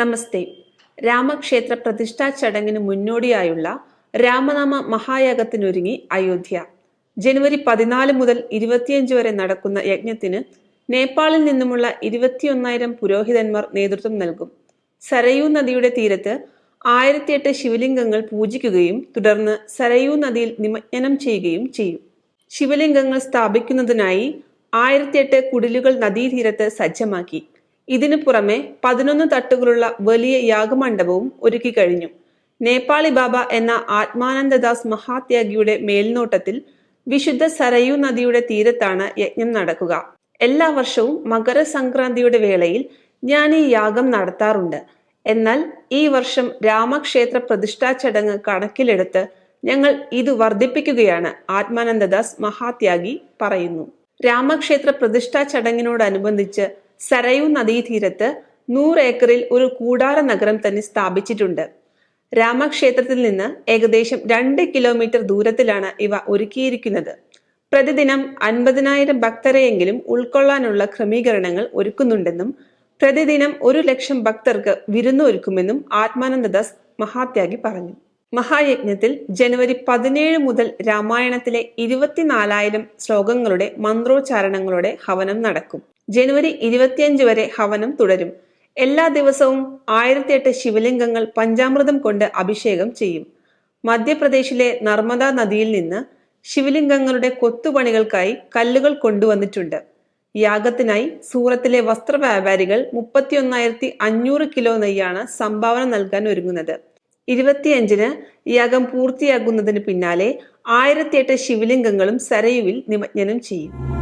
നമസ്തേ. രാമക്ഷേത്ര പ്രതിഷ്ഠാ ചടങ്ങിന് മുന്നോടിയായുള്ള രാമനാമ മഹായാഗത്തിനൊരുങ്ങി അയോധ്യ. ജനുവരി പതിനാല് മുതൽ ഇരുപത്തിയഞ്ച് വരെ നടക്കുന്ന യജ്ഞത്തിന് നേപ്പാളിൽ നിന്നുമുള്ള ഇരുപത്തിയൊന്നായിരം പുരോഹിതന്മാർ നേതൃത്വം നൽകും. സരയൂ നദിയുടെ തീരത്ത് ആയിരത്തിയെട്ട് ശിവലിംഗങ്ങൾ പൂജിക്കുകയും തുടർന്ന് സരയൂ നദിയിൽ നിമജ്ഞനം ചെയ്യുകയും ചെയ്യും. ശിവലിംഗങ്ങൾ സ്ഥാപിക്കുന്നതിനായി ആയിരത്തിയെട്ട് കുടിലുകൾ നദീതീരത്ത് സജ്ജമാക്കി. ഇതിനു പുറമെ പതിനൊന്ന് തട്ടുകളുള്ള വലിയ യാഗമണ്ഡപവും ഒരുക്കി കഴിഞ്ഞു. നേപ്പാളി ബാബ എന്ന ആത്മാനന്ദദാസ് മഹാത്യാഗിയുടെ മേൽനോട്ടത്തിൽ വിശുദ്ധ സരയൂ നദിയുടെ തീരത്താണ് യജ്ഞം നടക്കുക. എല്ലാ വർഷവും മകരസംക്രാന്തിയുടെ വേളയിൽ ഞാൻ ഈ യാഗം നടത്താറുണ്ട്. എന്നാൽ ഈ വർഷം രാമക്ഷേത്ര പ്രതിഷ്ഠാ ചടങ്ങ് കണക്കിലെടുത്ത് ഞങ്ങൾ ഇത് വർദ്ധിപ്പിക്കുകയാണ് ആത്മാനന്ദദാസ് മഹാത്യാഗി പറയുന്നു. രാമക്ഷേത്ര പ്രതിഷ്ഠാ ചടങ്ങിനോടനുബന്ധിച്ച് സരയൂ നദീതീരത്ത് നൂറ് ഏക്കറിൽ ഒരു കൂടാര നഗരം തന്നെ സ്ഥാപിച്ചിട്ടുണ്ട്. രാമക്ഷേത്രത്തിൽ നിന്ന് ഏകദേശം രണ്ട് കിലോമീറ്റർ ദൂരത്തിലാണ് ഇവ ഒരുക്കിയിരിക്കുന്നത്. പ്രതിദിനം അൻപതിനായിരം ഭക്തരെയെങ്കിലും ഉൾക്കൊള്ളാനുള്ള ക്രമീകരണങ്ങൾ ഒരുക്കുന്നുണ്ടെന്നും പ്രതിദിനം ഒരു ലക്ഷം ഭക്തർക്ക് വിരുന്നൊരുക്കുമെന്നും ആത്മാനന്ദദാസ് മഹാത്യാഗി പറഞ്ഞു. മഹായജ്ഞത്തിൽ ജനുവരി പതിനേഴ് മുതൽ രാമായണത്തിലെ ഇരുപത്തിനാലായിരം ശ്ലോകങ്ങളുടെ മന്ത്രോച്ചാരണങ്ങളുടെ ഹവനം നടക്കും. ജനുവരി ഇരുപത്തിയഞ്ച് വരെ ഹവനം തുടരും. എല്ലാ ദിവസവും ആയിരത്തിയെട്ട് ശിവലിംഗങ്ങൾ പഞ്ചാമൃതം കൊണ്ട് അഭിഷേകം ചെയ്യും. മധ്യപ്രദേശിലെ നർമ്മദ നദിയിൽ നിന്ന് ശിവലിംഗങ്ങളുടെ കൊത്തുപണികൾക്കായി കല്ലുകൾ കൊണ്ടുവന്നിട്ടുണ്ട്. യാഗത്തിനായി സൂറത്തിലെ വസ്ത്ര വ്യാപാരികൾ മുപ്പത്തിയൊന്നായിരത്തി അഞ്ഞൂറ് കിലോ നെയ്യാണ് സംഭാവന നൽകാൻ ഒരുങ്ങുന്നത്. ഇരുപത്തിയഞ്ചിന് യാഗം പൂർത്തിയാകുന്നതിന് പിന്നാലെ ആയിരത്തിയെട്ട് ശിവലിംഗങ്ങളും സരയുവിൽ നിമജ്ഞനം ചെയ്യും.